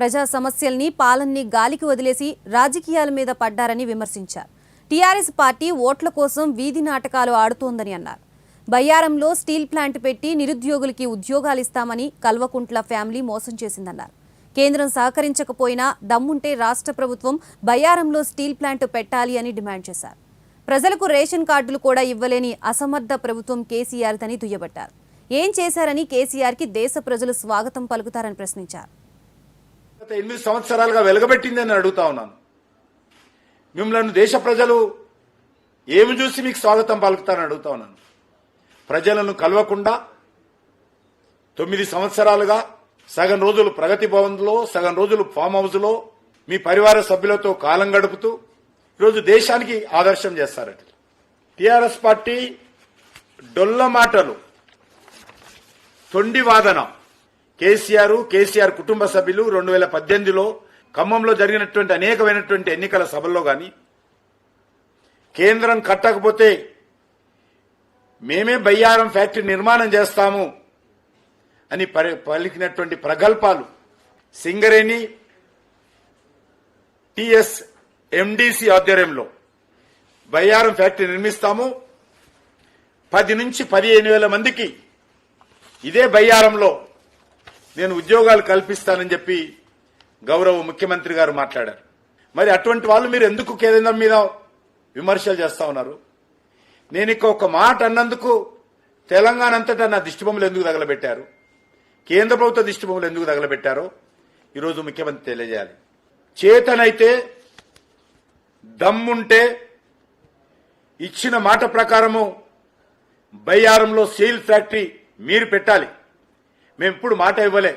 ప్రజా సమస్యల్ని పాలన్ని గాలికి వదిలేసి రాజకీయాల మీద పడ్డారని విమర్శించారు. టీఆర్ఎస్ పార్టీ ఓట్ల కోసం వీధి నాటకాలు ఆడుతోందని అన్నారు. బయ్యారంలో స్టీల్ ప్లాంట్ పెట్టి నిరుద్యోగులకి ఉద్యోగాలు ఇస్తామని కల్వకుంట్ల ఫ్యామిలీ మోసం చేసిందన్నారు. కేంద్రం సహకరించకపోయినా దమ్ముంటే రాష్ట్ర ప్రభుత్వం బయ్యారంలో స్టీల్ ప్లాంట్ పెట్టాలి అని డిమాండ్ చేశారు. ప్రజలకు రేషన్ కార్డులు కూడా ఇవ్వలేని అసమర్థ ప్రభుత్వం కేసీఆర్దని దుయ్యబట్టారు. ఏం చేశారని కేసీఆర్కి దేశ ప్రజలు స్వాగతం పలుకుతారని ప్రశ్నించారు. గత ఎనిమిది సంవత్సరాలుగా వెలగబెట్టిందని అడుగుతా ఉన్నాను. మిమ్మల్ని దేశ ప్రజలు ఏమి చూసి మీకు స్వాగతం పలుకుతారని అడుగుతా ఉన్నాను. ప్రజలను కలవకుండా తొమ్మిది సంవత్సరాలుగా సగం రోజులు ప్రగతి భవన్లో సగం రోజులు ఫామ్ హౌస్లో మీ పరివార సభ్యులతో కాలం గడుపుతూ ఈరోజు దేశానికి ఆదర్శం చేస్తారట. టీఆర్ఎస్ పార్టీ డొల్ల మాటలు తొండి వాదన. కేసీఆర్ కేసీఆర్ కుటుంబ సభ్యులు రెండు వేల పద్దెనిమిదిలో ఖమ్మంలో జరిగినటువంటి అనేకమైనటువంటి ఎన్నికల సభల్లో గాని కేంద్రం కట్టకపోతే మేమే బయ్యారం ఫ్యాక్టరీ నిర్మాణం చేస్తాము అని పలికినటువంటి ప్రగల్పాలు సింగరేణి టిఎస్ ఎండిసి ఆధ్వర్యంలో బయ్యారం ఫ్యాక్టరీ నిర్మిస్తాము. పది నుంచి పదిహేను వేల మందికి ఇదే బయ్యారంలో నేను ఉద్యోగాలు కల్పిస్తానని చెప్పి గౌరవ ముఖ్యమంత్రి గారు మాట్లాడారు. మరి అటువంటి వాళ్ళు మీరు ఎందుకు కేంద్రం మీద విమర్శలు చేస్తా ఉన్నారు? నేను ఇక ఒక మాట అన్నందుకు తెలంగాణ అంతటా నా దిష్టిబొమ్మలు ఎందుకు తగలబెట్టారు? కేంద్ర ప్రభుత్వ దిష్టిబొమ్మలు ఎందుకు తగలబెట్టారో ఈరోజు ముఖ్యమంత్రి తెలియజేయాలి. చేతనైతే దమ్ముంటే ఇచ్చిన మాట ప్రకారము బయ్యారంలో సీల్ ఫ్యాక్టరీ మీరు పెట్టాలి. మేము ఇప్పుడు మాట ఇవ్వలే.